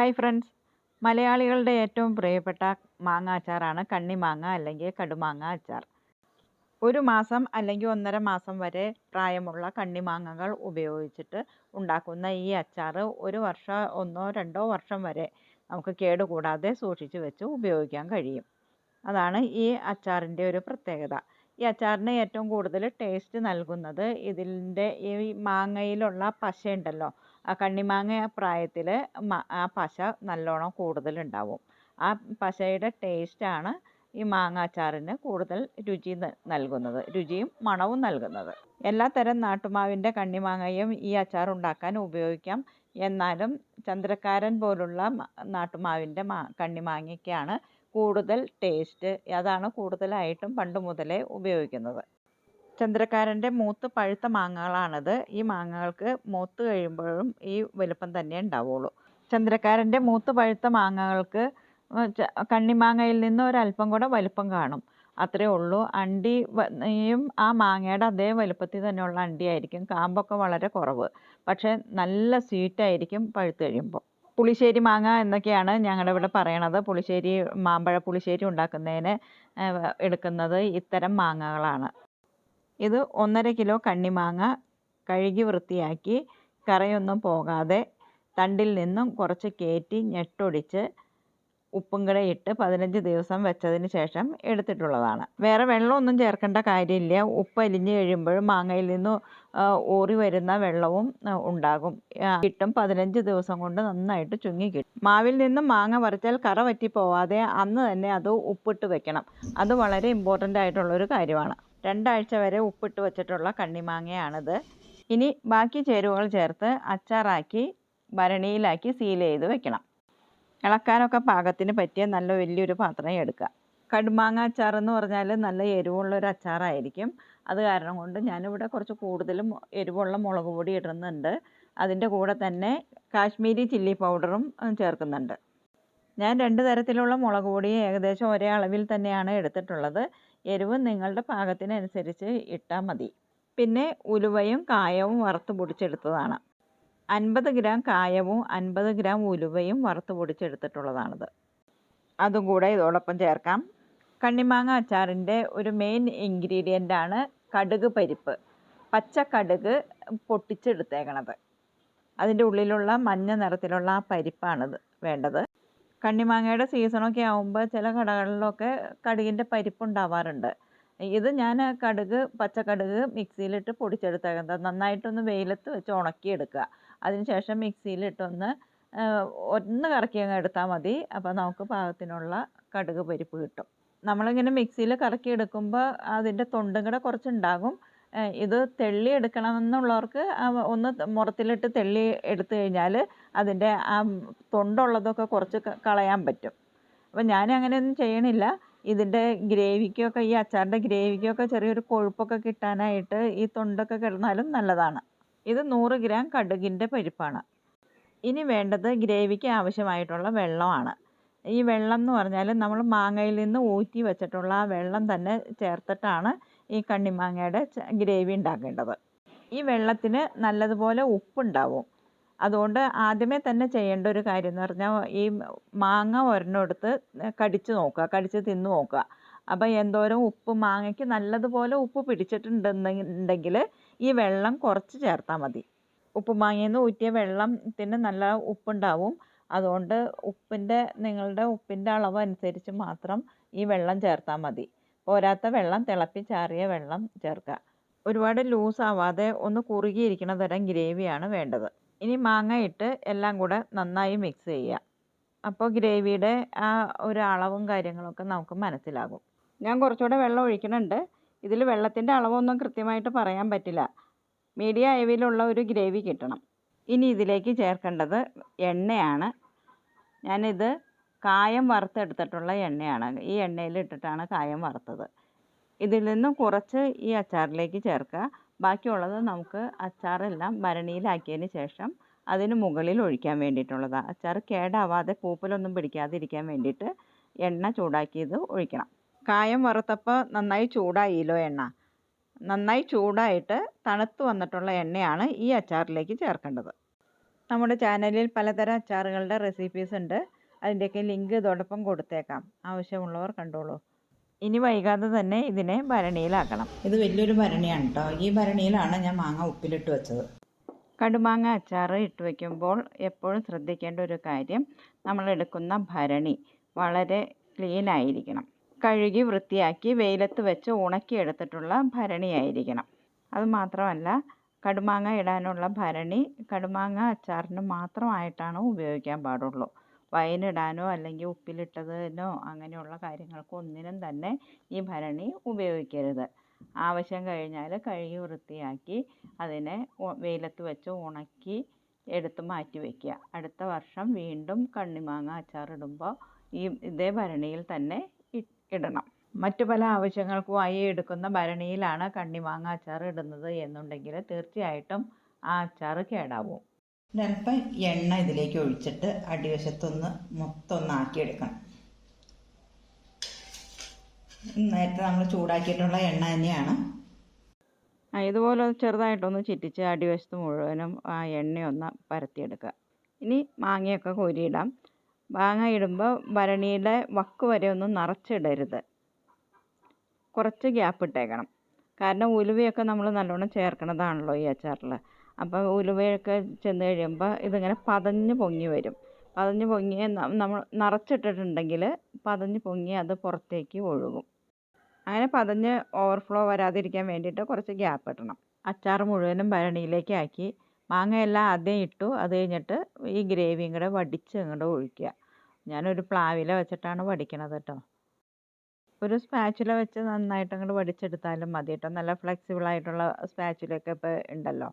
Hi friends മലയാളികളുടെ ഏറ്റവും പ്രിയപ്പെട്ട മാങ്ങ അച്ചാറാണ് കണ്ണിമാങ്ങ അല്ലെങ്കിൽ കടുമാങ്ങ അച്ചാർ. ഒരു മാസം അല്ലെങ്കിൽ ഒന്നര മാസം വരെ പ്രായമുള്ള കണ്ണിമാങ്ങകൾ ഉപയോഗിച്ചിട്ട് ഉണ്ടാക്കുന്ന ഈ അച്ചാർ ഒരു വർഷം ഒന്നോ രണ്ടോ വർഷം വരെ നമുക്ക് കേടുകൂടാതെ സൂക്ഷിച്ച് വെച്ച് ഉപയോഗിക്കാൻ കഴിയും. അതാണ് ഈ അച്ചാറിന്റെ ഒരു പ്രത്യേകത. ഈ അച്ചാറിന് ഏറ്റവും കൂടുതൽ ടേസ്റ്റ് നൽകുന്നത് ഇതിന്റെ ഈ മാങ്ങയിലുള്ള പശയുണ്ടല്ലോ കണ്ണിമാങ്ങ പ്രായത്തിൽ ആ പശ നല്ലോണം കൂടുതലുണ്ടാവും. ആ പശയുടെ ടേസ്റ്റാണ് ഈ മാങ്ങ അച്ചാറിന് കൂടുതൽ രുചി നൽകുന്നത്. രുചിയും മണവും നൽകുന്നത്. എല്ലാ തരം നാട്ടുമാവിന്റെ കണ്ണിമാങ്ങയും ഈ അച്ചാർ ഉണ്ടാക്കാൻ ഉപയോഗിക്കാം. എന്നാലും ചന്ദ്രക്കാരൻ പോലുള്ള നാട്ടുമാവിന്റെ മാ കണ്ണിമാങ്ങയ്ക്കാണ് കൂടുതൽ ടേസ്റ്റ് അതാണ് കൂടുതലായിട്ടും പണ്ട് മുതലേ ഉപയോഗിക്കുന്നത്. ചന്ദ്രക്കാരന്റെ മൂത്ത് പഴുത്ത മാങ്ങകളാണത്. ഈ മാങ്ങകൾക്ക് മൂത്ത് കഴിയുമ്പോഴും ഈ വലുപ്പം തന്നെ ഉണ്ടാവുള്ളൂ. ചന്ദ്രക്കാരന്റെ മൂത്ത് പഴുത്ത മാങ്ങകൾക്ക് കണ്ണിമാങ്ങയിൽ നിന്ന് ഒരല്പം കൂടെ വലുപ്പം കാണും. അത്രേ ഉള്ളൂ. അണ്ടിയും ആ മാങ്ങയുടെ അതേ വലുപ്പത്തിൽ തന്നെയുള്ള അണ്ടിയായിരിക്കും. കാമ്പൊക്കെ വളരെ കുറവ്. പക്ഷേ നല്ല സ്വീറ്റായിരിക്കും പഴുത്ത് കഴിയുമ്പോൾ പുളിശ്ശേരി മാങ്ങ എന്നൊക്കെയാണ് ഞങ്ങളുടെ ഇവിടെ പറയണത്. പുളിശ്ശേരി മാമ്പഴ പുളിശ്ശേരി ഉണ്ടാക്കുന്നതിന് എടുക്കുന്നത് ഇത്തരം മാങ്ങകളാണ്. ഇത് ഒന്നര കിലോ കണ്ണിമാങ്ങ കഴുകി വൃത്തിയാക്കി കറയൊന്നും പോകാതെ തണ്ടിൽ നിന്നും കുറച്ച് കയറ്റി ഞെട്ടൊടിച്ച് ഉപ്പും കൂടെ ഇട്ട് പതിനഞ്ച് ദിവസം വെച്ചതിന് ശേഷം എടുത്തിട്ടുള്ളതാണ്. വേറെ വെള്ളമൊന്നും ചേർക്കേണ്ട കാര്യമില്ല. ഉപ്പ് അലിഞ്ഞ് കഴിയുമ്പോഴും മാങ്ങയിൽ നിന്ന് ഊറി വരുന്ന വെള്ളവും ഉണ്ടാകും. കിട്ടും. പതിനഞ്ച് ദിവസം കൊണ്ട് നന്നായിട്ട് ചുങ്ങി കിട്ടും. മാവിൽ നിന്നും മാങ്ങ പറിച്ചാൽ കറ വറ്റി പോവാതെ അന്ന് തന്നെ അത് ഉപ്പിട്ട് വെക്കണം. അത് വളരെ ഇമ്പോർട്ടന്റ് ആയിട്ടുള്ളൊരു കാര്യമാണ്. രണ്ടാഴ്ച വരെ ഉപ്പിട്ട് വെച്ചിട്ടുള്ള കണ്ണിമാങ്ങയാണിത്. ഇനി ബാക്കി ചേരുവകൾ ചേർത്ത് അച്ചാറാക്കി ഭരണിയിലാക്കി സീൽ ചെയ്ത് വെക്കണം. ഇളക്കാനൊക്കെ പാകത്തിന് പറ്റിയ നല്ല വലിയൊരു പാത്രം എടുക്കുക. കടുമാങ്ങ അച്ചാർ എന്ന് പറഞ്ഞാൽ നല്ല എരിവുള്ളൊരു അച്ചാറായിരിക്കും. അത് കാരണം കൊണ്ട് ഞാനിവിടെ കുറച്ച് കൂടുതലും എരിവുള്ള മുളക് പൊടി ഇടുന്നുണ്ട്. അതിന്റെ കൂടെ തന്നെ കാശ്മീരി ചില്ലി പൗഡറും ചേർക്കുന്നുണ്ട്. ഞാൻ രണ്ട് തരത്തിലുള്ള മുളക് പൊടി ഏകദേശം ഒരേ അളവിൽ തന്നെയാണ് എടുത്തിട്ടുള്ളത്. എരിവ് നിങ്ങളുടെ പാകത്തിനനുസരിച്ച് ഇട്ടാൽ മതി. പിന്നെ ഉലുവയും കായവും വറുത്ത് പൊടിച്ചെടുത്തതാണ്. അൻപത് ഗ്രാം കായവും അൻപത് ഗ്രാം ഉലുവയും വറുത്ത് പൊടിച്ചെടുത്തിട്ടുള്ളതാണിത്. അതും കൂടെ ഇതോടൊപ്പം ചേർക്കാം. കണ്ണിമാങ്ങ അച്ചാറിന്റെ ഒരു മെയിൻ ഇൻഗ്രീഡിയന്റ് ആണ് കടുക് പരിപ്പ്. പച്ച കടുക് പൊട്ടിച്ചെടുത്തേക്കണത്. അതിന്റെ ഉള്ളിലുള്ള മഞ്ഞ നിറത്തിലുള്ള ആ പരിപ്പാണിത് വേണ്ടത്. കണ്ണിമാങ്ങയുടെ സീസണൊക്കെ ആകുമ്പോൾ ചില കടകളിലൊക്കെ കടുകിന്റെ പരിപ്പുണ്ടാവാറുണ്ട് ഇത് ഞാൻ കടുക് പച്ചക്കടുക് മിക്സിയിലിട്ട് പൊടിച്ചെടുത്തേക്കുന്നത്. നന്നായിട്ടൊന്ന് വെയിലത്ത് വെച്ച് ഉണക്കിയെടുക്കുക. അതിന് ശേഷം മിക്സിയിലിട്ടൊന്ന് ഒന്ന് കറക്കി അങ്ങ് എടുത്താൽ മതി. അപ്പോൾ നമുക്ക് പാകത്തിനുള്ള കടുക് പരിപ്പ് കിട്ടും. നമ്മളിങ്ങനെ മിക്സിയിൽ കറക്കി എടുക്കുമ്പോൾ അതിന്റെ തൊണ്ടും കൂടെ കുറച്ചുണ്ടാകും. ഇത് തെള്ളി എടുക്കണമെന്നുള്ളവർക്ക് ഒന്ന് മുറത്തിലിട്ട് തെള്ളി എടുത്തു കഴിഞ്ഞാൽ അതിന്റെ ആ തൊണ്ടുള്ളതൊക്കെ കുറച്ച് കളയാൻ പറ്റും. അപ്പം ഞാൻ അങ്ങനെയൊന്നും ചെയ്യണില്ല. ഇതിന്റെ ഗ്രേവിക്കൊക്കെ ഈ അച്ചാറിന്റെ ഗ്രേവിക്കൊക്കെ ചെറിയൊരു കൊഴുപ്പൊക്കെ കിട്ടാനായിട്ട് ഈ തൊണ്ടൊക്കെ കിടന്നാലും നല്ലതാണ്. ഇത് നൂറ് ഗ്രാം കടുകിന്റെ പരിപ്പാണ്. ഇനി വേണ്ടത് ഗ്രേവിക്ക് ആവശ്യമായിട്ടുള്ള വെള്ളമാണ്. ഈ വെള്ളം എന്ന് പറഞ്ഞാൽ നമ്മൾ മാങ്ങയിൽ നിന്ന് ഊറ്റി വെച്ചിട്ടുള്ള ആ വെള്ളം തന്നെ ചേർത്തിട്ടാണ് ഈ കണ്ണിമാങ്ങയുടെ ഗ്രേവി ഉണ്ടാക്കേണ്ടത്. ഈ വെള്ളത്തിന് നല്ലതുപോലെ ഉപ്പുണ്ടാവും. അതുകൊണ്ട് ആദ്യമേ തന്നെ ചെയ്യേണ്ട ഒരു കാര്യം എന്ന് പറഞ്ഞാൽ ഈ മാങ്ങ ഒരെണ്ണമെടുത്ത് കടിച്ച് നോക്കുക കടിച്ച് തിന്ന് നോക്കുക. അപ്പോൾ എന്തോരം ഉപ്പ് മാങ്ങയ്ക്ക് നല്ലതുപോലെ ഉപ്പ് പിടിച്ചിട്ടുണ്ടെന്നുണ്ടെങ്കിൽ ഈ വെള്ളം കുറച്ച് ചേർത്താൽ മതി. ഉപ്പ് മാങ്ങയിൽ നിന്ന് ഊറ്റിയ വെള്ളത്തിന് നല്ല ഉപ്പുണ്ടാവും. അതുകൊണ്ട് ഉപ്പിന്റെ നിങ്ങളുടെ ഉപ്പിന്റെ അളവ് അനുസരിച്ച് മാത്രം ഈ വെള്ളം ചേർത്താൽ മതി. പോരാത്ത വെള്ളം തിളപ്പിച്ചാറിയ വെള്ളം ചേർക്കുക. ഒരുപാട് ലൂസ് ആവാതെ ഒന്ന് കുറുകിയിരിക്കണ തരം ഗ്രേവിയാണ് വേണ്ടത്. ഇനി മാങ്ങ ഇട്ട് എല്ലാം കൂടെ നന്നായി മിക്സ് ചെയ്യുക. അപ്പോൾ ഗ്രേവിയുടെ ആ ഒരു അളവും കാര്യങ്ങളൊക്കെ നമുക്ക് മനസ്സിലാകും. ഞാൻ കുറച്ചുകൂടെ വെള്ളം ഒഴിക്കണുണ്ട് ഇതിൽ വെള്ളത്തിന്റെ അളവൊന്നും കൃത്യമായിട്ട് പറയാൻ പറ്റില്ല. മീഡിയം അയവിലുള്ള ഒരു ഗ്രേവി കിട്ടണം. ഇനി ഇതിലേക്ക് ചേർക്കേണ്ടത് എണ്ണയാണ്. ഞാനിത് കായം വറുത്തെടുത്തിട്ടുള്ള എണ്ണയാണ്. ഈ എണ്ണയിൽ ഇട്ടിട്ടാണ് കായം വറുത്തത്. ഇതിൽ നിന്നും കുറച്ച് ഈ അച്ചാറിലേക്ക് ചേർക്കുക. ബാക്കിയുള്ളത് നമുക്ക് അച്ചാറെല്ലാം ഭരണിയിലാക്കിയതിന് ശേഷം അതിന് മുകളിൽ ഒഴിക്കാൻ വേണ്ടിയിട്ടുള്ളതാണ് അച്ചാർ കേടാവാതെ പൂപ്പലൊന്നും പിടിക്കാതിരിക്കാൻ വേണ്ടിയിട്ട് എണ്ണ ചൂടാക്കിയത് ഒഴിക്കണം. കായം വറുത്തപ്പോൾ നന്നായി ചൂടായില്ലോ എണ്ണ? നന്നായി ചൂടായിട്ട് തണുത്ത് വന്നിട്ടുള്ള എണ്ണയാണ് ഈ അച്ചാറിലേക്ക് ചേർക്കേണ്ടത്. നമ്മുടെ ചാനലിൽ പലതരം അച്ചാറുകളുടെ റെസിപ്പീസ് ഉണ്ട്. അതിന്റെയൊക്കെ ലിങ്ക് ഇതോടൊപ്പം കൊടുത്തേക്കാം. ആവശ്യമുള്ളവർ കണ്ടോളൂ. ഇനി വൈകാതെ തന്നെ ഇതിനെ ഭരണിയിലാക്കണം. ഇത് വലിയൊരു ഭരണിയാണ് കേട്ടോ ഈ ഭരണിയിലാണ് ഞാൻ മാങ്ങ ഉപ്പിലിട്ട് വെച്ചത്. കടുമാങ്ങ അച്ചാർ ഇട്ട് വയ്ക്കുമ്പോൾ എപ്പോഴും ശ്രദ്ധിക്കേണ്ട ഒരു കാര്യം നമ്മൾ എടുക്കുന്ന ഭരണി വളരെ ക്ലീൻ ആയിരിക്കണം. കഴുകി വൃത്തിയാക്കി വെയിലത്ത് വെച്ച് ഉണക്കിയെടുത്തിട്ടുള്ള ഭരണിയായിരിക്കണം അത് മാത്രമല്ല കടുമാങ്ങ ഇടാനുള്ള ഭരണി കടുമാങ്ങ അച്ചാറിന് മാത്രമായിട്ടാണ് ഉപയോഗിക്കാൻ പാടുള്ളൂ. വൈനിടാനോ അല്ലെങ്കിൽ ഉപ്പിലിട്ടതിനോ അങ്ങനെയുള്ള കാര്യങ്ങൾക്ക് ഒന്നിനും തന്നെ ഈ ഭരണി ഉപയോഗിക്കരുത്. ആവശ്യം കഴിഞ്ഞാൽ കഴുകി വൃത്തിയാക്കി അതിനെ വെയിലത്ത് വെച്ച് ഉണക്കി എടുത്ത് മാറ്റി വയ്ക്കുക അടുത്ത വർഷം വീണ്ടും കണ്ണിമാങ്ങ അച്ചാറിടുമ്പോൾ ഈ ഇതേ ഭരണിയിൽ തന്നെ ഇടണം. മറ്റു പല ആവശ്യങ്ങൾക്കുമായി എടുക്കുന്ന ഭരണിയിലാണ് കണ്ണിമാങ്ങ അച്ചാർ ഇടുന്നത് എന്നുണ്ടെങ്കിൽ തീർച്ചയായിട്ടും ആ അച്ചാർ കേടാവും. ഒരല്പം എണ്ണ ഇതിലേക്ക് ഒഴിച്ചിട്ട് അടിവശത്തൊന്ന് മൊത്തം ഒന്ന് ആക്കിയെടുക്കണം നേരത്തെ നമ്മൾ ചൂടാക്കിയിട്ടുള്ള എണ്ണ തന്നെയാണ്. ഇതുപോലെ ചെറുതായിട്ടൊന്ന് ചിറ്റിച്ച് അടിവശത്ത് മുഴുവനും ആ എണ്ണയൊന്ന് പരത്തിയെടുക്കുക. ഇനി മാങ്ങയൊക്കെ കോരിയിടാം. മാങ്ങ ഇടുമ്പോൾ ഭരണിയുടെ വക്ക് വരെ ഒന്നും നിറച്ചിടരുത്. കുറച്ച് ഗ്യാപ്പ് ഇട്ടേക്കണം. കാരണം ഉലുവയൊക്കെ നമ്മൾ നല്ലോണം ചേർക്കണതാണല്ലോ ഈ അച്ചാറിൽ അപ്പോൾ ഉലുവയൊക്കെ ചെന്ന് കഴിയുമ്പോൾ ഇതിങ്ങനെ പതഞ്ഞ് പൊങ്ങി വരും. പതഞ്ഞ് പൊങ്ങി നമ്മൾ നിറച്ചിട്ടിട്ടുണ്ടെങ്കിൽ പതഞ്ഞ് പൊങ്ങി അത് പുറത്തേക്ക് ഒഴുകും. അങ്ങനെ പതഞ്ഞ് ഓവർഫ്ലോ വരാതിരിക്കാൻ വേണ്ടിയിട്ട് കുറച്ച് ഗ്യാപ്പ് ഇടണം. അച്ചാർ മുഴുവനും ഭരണിയിലേക്ക് ആക്കി മാങ്ങയെല്ലാം ആദ്യം ഇട്ടു അത് കഴിഞ്ഞിട്ട് ഈ ഗ്രേവിയും കൂടെ വടിച്ച് ഇങ്ങോട്ട് ഒഴിക്കുക. ഞാനൊരു പ്ലാവില വെച്ചിട്ടാണ് വടിക്കണത് കേട്ടോ ഒരു സ്പാച്ചുല വെച്ച് നന്നായിട്ട് അങ്ങോട്ട് വടിച്ചെടുത്താലും മതി കേട്ടോ നല്ല ഫ്ലെക്സിബിൾ ആയിട്ടുള്ള സ്പാച്ചുലയൊക്കെ ഇപ്പോൾ ഉണ്ടല്ലോ.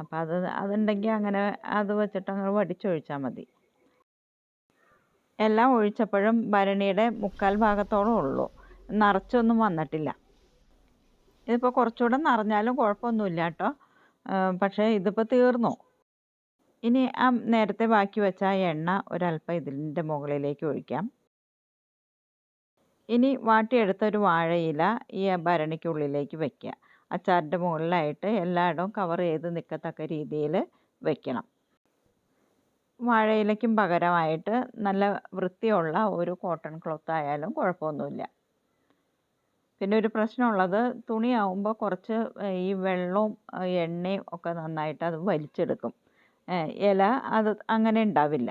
അപ്പോൾ അത് അതുണ്ടെങ്കിൽ അങ്ങനെ അത് വെച്ചിട്ട് അങ്ങ് വടിച്ചൊഴിച്ചാൽ മതി. എല്ലാം ഒഴിച്ചപ്പോഴും ഭരണിയുടെ മുക്കാൽ ഭാഗത്തോളം ഉള്ളൂ. നിറച്ചൊന്നും വന്നിട്ടില്ല. ഇതിപ്പോൾ കുറച്ചുകൂടെ നിറഞ്ഞാലും കുഴപ്പമൊന്നുമില്ല കേട്ടോ. പക്ഷേ ഇതിപ്പോൾ തീർന്നു. ഇനി ആ നേരത്തെ ബാക്കി വെച്ച ആ എണ്ണ ഒരല്പം ഇതിന്റെ മുകളിലേക്ക് ഒഴിക്കാം. ഇനി വാട്ടിയെടുത്ത ഒരു വാഴയില ഈ ഭരണിക്കുള്ളിലേക്ക് വെക്കുക അച്ചാറിന്റെ മുകളിലായിട്ട് എല്ലായിടവും കവർ ചെയ്ത് നിൽക്കത്തക്ക രീതിയിൽ വെക്കണം. വാഴയിലയ്ക്കും പകരമായിട്ട് നല്ല വൃത്തിയുള്ള ഒരു കോട്ടൺ ക്ലോത്ത് ആയാലും കുഴപ്പമൊന്നുമില്ല. പിന്നെ ഒരു പ്രശ്നമുള്ളത് തുണിയാവുമ്പോൾ കുറച്ച് ഈ വെള്ളവും എണ്ണയും ഒക്കെ നന്നായിട്ട് അത് വലിച്ചെടുക്കും. ഇല അത് അങ്ങനെ ഉണ്ടാവില്ല.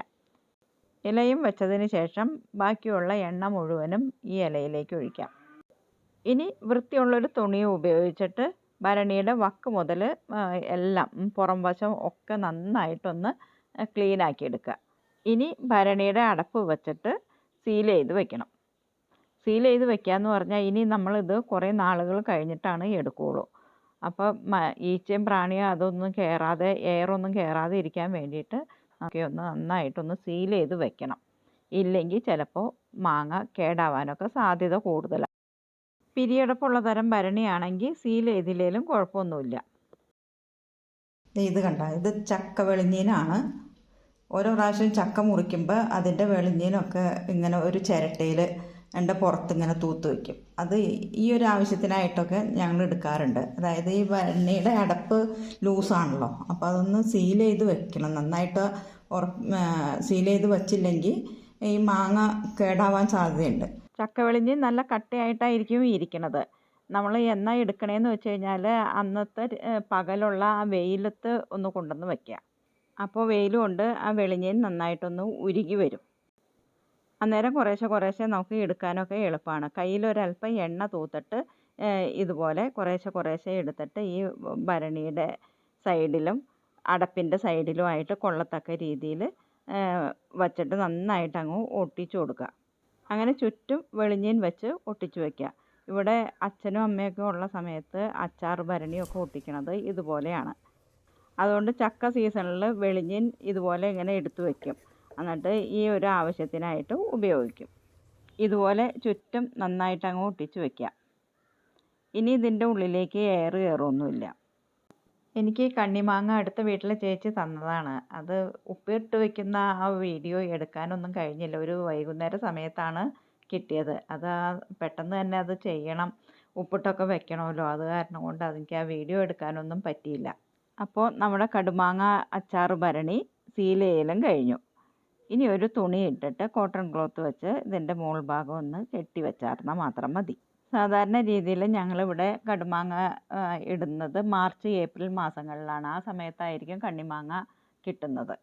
ഇലയും വെച്ചതിന് ശേഷം ബാക്കിയുള്ള എണ്ണ മുഴുവനും ഈ ഇലയിലേക്ക് ഒഴിക്കാം. ഇനി വൃത്തിയുള്ളൊരു തുണി ഉപയോഗിച്ചിട്ട് ഭരണിയുടെ വക്ക് മുതൽ എല്ലാം പുറം വശം ഒക്കെ നന്നായിട്ടൊന്ന് ക്ലീൻ ആക്കി എടുക്കുക. ഇനി ഭരണിയുടെ അടപ്പ് വെച്ചിട്ട് സീൽ ചെയ്ത് വെക്കണം. സീൽ ചെയ്ത് വെക്കുക എന്ന് പറഞ്ഞാൽ ഇനി നമ്മളിത് കുറേ നാളുകൾ കഴിഞ്ഞിട്ടാണ് എടുക്കുകയുള്ളൂ അപ്പോൾ ഈച്ചയും പ്രാണിയും അതൊന്നും കയറാതെ എയറൊന്നും കയറാതെ ഇരിക്കാൻ വേണ്ടിയിട്ട് ഒക്കെ ഒന്ന് നന്നായിട്ടൊന്ന് സീൽ ചെയ്ത് വെക്കണം. ഇല്ലെങ്കിൽ ചിലപ്പോൾ മാങ്ങ കേടാവാനൊക്കെ സാധ്യത കൂടുതലാണ് പിരിയടപ്പുള്ള തരം ഭരണിയാണെങ്കിൽ സീൽ ചെയ്തില്ലെങ്കിലും കുഴപ്പമൊന്നുമില്ല. ഇത് കണ്ട ഇത് ചക്ക വെളിഞ്ഞീനാണ്. ഓരോ പ്രാവശ്യം ചക്ക മുറിക്കുമ്പോൾ അതിന്റെ വെളിഞ്ഞീനൊക്കെ ഇങ്ങനെ ഒരു ചിരട്ടയിൽ എന്റെ പുറത്ത് ഇങ്ങനെ തൂത്ത് വയ്ക്കും അത് ഈ ഒരു ആവശ്യത്തിനായിട്ടൊക്കെ ഞങ്ങൾ എടുക്കാറുണ്ട്. അതായത് ഈ ഭരണിയുടെ അടപ്പ് ലൂസാണല്ലോ അപ്പോൾ അതൊന്ന് സീൽ ചെയ്ത് വെക്കണം. നന്നായിട്ട് ഉറ സീൽ ചെയ്ത് വച്ചില്ലെങ്കിൽ ഈ മാങ്ങ കേടാവാൻ സാധ്യതയുണ്ട്. ചക്ക വെളിഞ്ഞ് നല്ല കട്ടയായിട്ടായിരിക്കും ഇരിക്കുന്നത് നമ്മൾ എന്നാ എടുക്കണേന്ന് വെച്ച് കഴിഞ്ഞാൽ അന്നത്തെ പകലുള്ള ആ വെയിലത്ത് ഒന്ന് കൊണ്ടുവന്ന് വയ്ക്കുക അപ്പോൾ വെയിൽ കൊണ്ട് ആ വെളിഞ്ഞീൻ നന്നായിട്ടൊന്ന് ഉരുകി വരും. അന്നേരം കുറേശ്ശെ കുറേശ്ശെ നമുക്ക് എടുക്കാനൊക്കെ എളുപ്പമാണ്. കയ്യിലൊരല്പം എണ്ണ തൂത്തിട്ട് ഇതുപോലെ കുറേശ്ശെ കുറേശ്ശെ എടുത്തിട്ട് ഈ ഭരണിയുടെ സൈഡിലും അടപ്പിന്റെ സൈഡിലുമായിട്ട് കൊള്ളത്തക്ക രീതിയിൽ വച്ചിട്ട് നന്നായിട്ട് അങ്ങ് ഒട്ടിച്ചു കൊടുക്കുക. അങ്ങനെ ചുറ്റും വെളിഞ്ഞീൻ വെച്ച് ഒട്ടിച്ചു വെക്കുക ഇവിടെ അച്ഛനും അമ്മയൊക്കെ ഉള്ള സമയത്ത് അച്ചാർ ഭരണിയൊക്കെ ഒട്ടിക്കണത് ഇതുപോലെയാണ്. അതുകൊണ്ട് ചക്ക സീസണിൽ വെളിഞ്ഞീൻ ഇതുപോലെ ഇങ്ങനെ എടുത്തു വയ്ക്കും എന്നിട്ട് ഈ ഒരു ആവശ്യത്തിനായിട്ട് ഉപയോഗിക്കും. ഇതുപോലെ ചുറ്റും നന്നായിട്ട് അങ്ങ് ഒട്ടിച്ചു വയ്ക്കുക ഇനി ഇതിന്റെ ഉള്ളിലേക്ക് എയർ കയറൊന്നുമില്ല. എനിക്ക് കണ്ണിമാങ്ങ അടുത്ത വീട്ടിലെ ചേച്ചി തന്നതാണ്. അത് ഉപ്പിട്ട് വെക്കുന്ന ആ വീഡിയോ എടുക്കാനൊന്നും കഴിഞ്ഞില്ല. ഒരു വൈകുന്നേര സമയത്താണ് കിട്ടിയത്. അത് പെട്ടെന്ന് തന്നെ അത് ചെയ്യണം. ഉപ്പിട്ടൊക്കെ വെക്കണമല്ലോ. അത് കാരണം കൊണ്ട് എനിക്ക് ആ വീഡിയോ എടുക്കാനൊന്നും പറ്റിയില്ല. അപ്പോൾ നമ്മുടെ കടുമാങ്ങ അച്ചാർ ഭരണി സീൽ ചെയ്യലും കഴിഞ്ഞു. ഇനി ഒരു തുണി ഇട്ടിട്ട് കോട്ടൺ ക്ലോത്ത് വെച്ച് ഇതിന്റെ മുകൾ ഭാഗം ഒന്ന് കെട്ടി വെച്ചാർന്നാൽ മാത്രം മതി. സാധാരണ രീതിയിൽ ഞങ്ങളിവിടെ കടുമാങ്ങ ഇടുന്നത് മാർച്ച് ഏപ്രിൽ മാസങ്ങളിലാണ്. ആ സമയത്തായിരിക്കും കണ്ണിമാങ്ങ കിട്ടുന്നത്.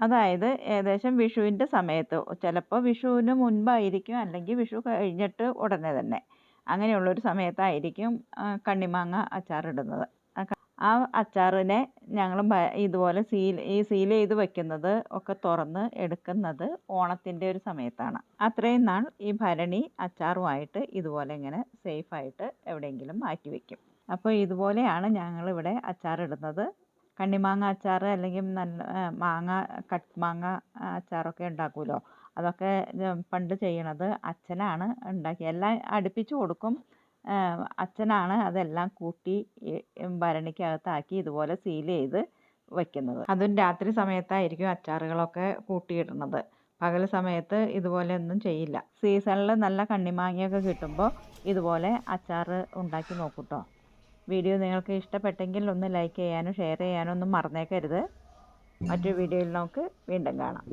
അതായത് ഏകദേശം വിഷുവിന്റെ സമയത്ത്. ചിലപ്പോൾ വിഷുവിന് മുൻപായിരിക്കും അല്ലെങ്കിൽ വിഷു കഴിഞ്ഞിട്ട് ഉടനെ തന്നെ. അങ്ങനെയുള്ളൊരു സമയത്തായിരിക്കും കണ്ണിമാങ്ങ അച്ചാറിടുന്നത്. ആ അച്ചാറിനെ ഞങ്ങൾ ഇതുപോലെ സീൽ ഈ സീൽ ചെയ്ത് വെക്കുന്നത് ഒക്കെ തുറന്ന് എടുക്കുന്നത് ഓണത്തിന്റെ ഒരു സമയത്താണ്. അത്രയും നാൾ ഈ ഭരണി അച്ചാറുമായിട്ട് ഇതുപോലെ ഇങ്ങനെ സേഫായിട്ട് എവിടെയെങ്കിലും മാറ്റി വയ്ക്കും അപ്പോൾ ഇതുപോലെയാണ് ഞങ്ങളിവിടെ അച്ചാറിടുന്നത്. കണ്ണിമാങ്ങ അച്ചാർ അല്ലെങ്കിൽ നല്ല മാങ്ങ കട്ട് മാങ്ങ അച്ചാറൊക്കെ ഉണ്ടാക്കുമല്ലോ. അതൊക്കെ പണ്ട് ചെയ്യണത് അച്ഛനാണ് ഉണ്ടാക്കി എല്ലാം അടുപ്പിച്ച് കൊടുക്കും. അച്ഛനാണ് അതെല്ലാം കൂട്ടി ഭരണിക്കകത്താക്കി ഇതുപോലെ സീൽ ചെയ്ത് വയ്ക്കുന്നത് അതും രാത്രി സമയത്തായിരിക്കും അച്ചാറുകളൊക്കെ കൂട്ടിയിടുന്നത്. പകൽ സമയത്ത് ഇതുപോലെ ഒന്നും ചെയ്യില്ല. സീസണിൽ നല്ല കണ്ണിമാങ്ങയൊക്കെ കിട്ടുമ്പോൾ ഇതുപോലെ അച്ചാർ ഉണ്ടാക്കി നോക്കൂട്ടോ വീഡിയോ നിങ്ങൾക്ക് ഇഷ്ടപ്പെട്ടെങ്കിൽ ഒന്ന് ലൈക്ക് ചെയ്യാനും ഷെയർ ചെയ്യാനും ഒന്നും മറന്നേക്കരുത്. മറ്റൊരു വീഡിയോയിൽ നമുക്ക് വീണ്ടും കാണാം.